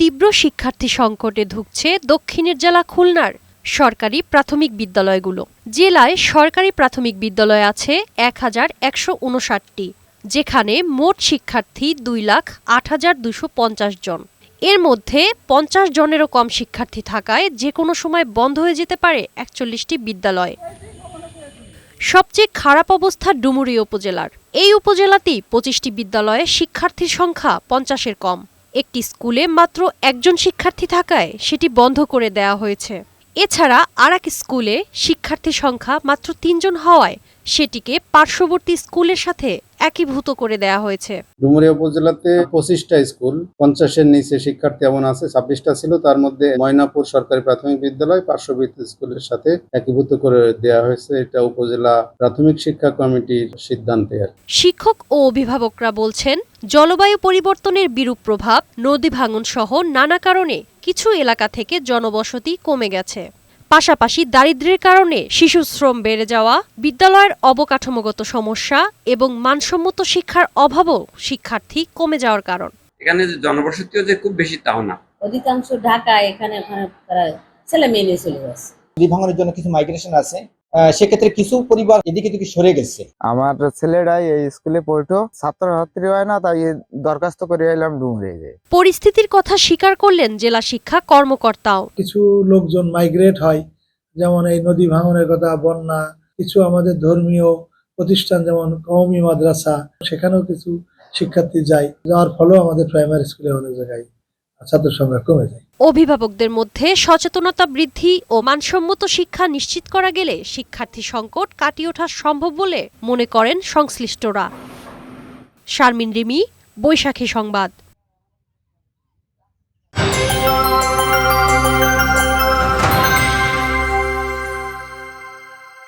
তীব্র শিক্ষার্থী সংকটে ধুঁকছে দক্ষিণের জেলা খুলনার সরকারি প্রাথমিক বিদ্যালয়গুলো। জেলায় সরকারি প্রাথমিক বিদ্যালয় আছে এক হাজার একশো উনষাটটি, যেখানে মোট শিক্ষার্থী দুই লাখ আট হাজার দুশো পঞ্চাশ জন। এর মধ্যে পঞ্চাশ জনেরও কম শিক্ষার্থী থাকায় যে কোনো সময় বন্ধ হয়ে যেতে পারে একচল্লিশটি বিদ্যালয়। সবচেয়ে খারাপ অবস্থা ডুমুরি উপজেলার। এই উপজেলাতেই পঁচিশটি বিদ্যালয়ে শিক্ষার্থীর সংখ্যা পঞ্চাশের কম। একটি স্কুলে মাত্র একজন শিক্ষার্থী থাকায় সেটি বন্ধ করে দেওয়া হয়েছে। এছাড়া আর স্কুলে শিক্ষার্থী সংখ্যা মাত্র তিনজন হওয়ায় সেটিকে পার্শ্ববর্তী স্কুলের সাথে একীভূত করে দেওয়া হয়েছে। ডুমুরিয়া উপজেলাতে পঁচিশটা স্কুল পঞ্চাশের নিচে শিক্ষার্থী এমন আছে ছাব্বিশটা ছিল তার মধ্যে ময়নাপুর সরকারি প্রাথমিক বিদ্যালয় পার্শ্ববর্তী স্কুলের সাথে একীভূত করে দেওয়া হয়েছে এটা উপজেলা প্রাথমিক শিক্ষা কমিটির সিদ্ধান্তে শিক্ষক ও অভিভাবকরা বলছেন জলবায়ু পরিবর্তনের বিরূপ প্রভাব নদী ভাঙন সহ নানা কারণে কিছু এলাকা থেকে জনবসতি কমে গেছে। পাশাপাশি দারিদ্র্যের কারণে শিশু শ্রম বেড়ে যাওয়া বিদ্যালয়ের অবকাঠামোগত সমস্যা এবং মানসম্মত শিক্ষার অভাবও শিক্ষার্থী কমে যাওয়ার কারণ। এখানে যে জনবসতিও যে খুব বেশি তাও না। অধিকাংশ ঢাকা এখানে ছেলে মেয়ে নিয়ে চলে যাচ্ছে জন্য কিছু মাইগ্রেশন আছে। সেক্ষেত্রে কিছু পরিবার এদিকে দিকে সরে গেছে। আমার ছেলেরাই এই স্কুলে পড়তো ছাত্র ছাত্রী হয় না তাই দরখাস্ত করে এলাম ডুমরে যে পরিস্থিতির কথা স্বীকার করলেন জেলা শিক্ষা কর্মকর্তাও। কিছু লোকজন মাইগ্রেট হয় যেমন এই নদী ভাঙনের কথা বন্যা কিছু আমাদের ধর্মীয় প্রতিষ্ঠান যেমন কওমি মাদ্রাসা সেখানেও কিছু শিক্ষার্থী যায় যাওয়ার ফলেও আমাদের প্রাইমারি স্কুলে অনেক জায়গায়। ছাত্র সংখ্যা কমে যায়। অভিভাবকদের মধ্যে সচেতনতা বৃদ্ধি ও মানসম্মত শিক্ষা নিশ্চিত করা গেলে শিক্ষার্থী সংকট কাটিয়ে ওঠা সম্ভব বলে মনে করেন সংশ্লিষ্টরা। শারমিন রিমি, বৈশাখী সংবাদ।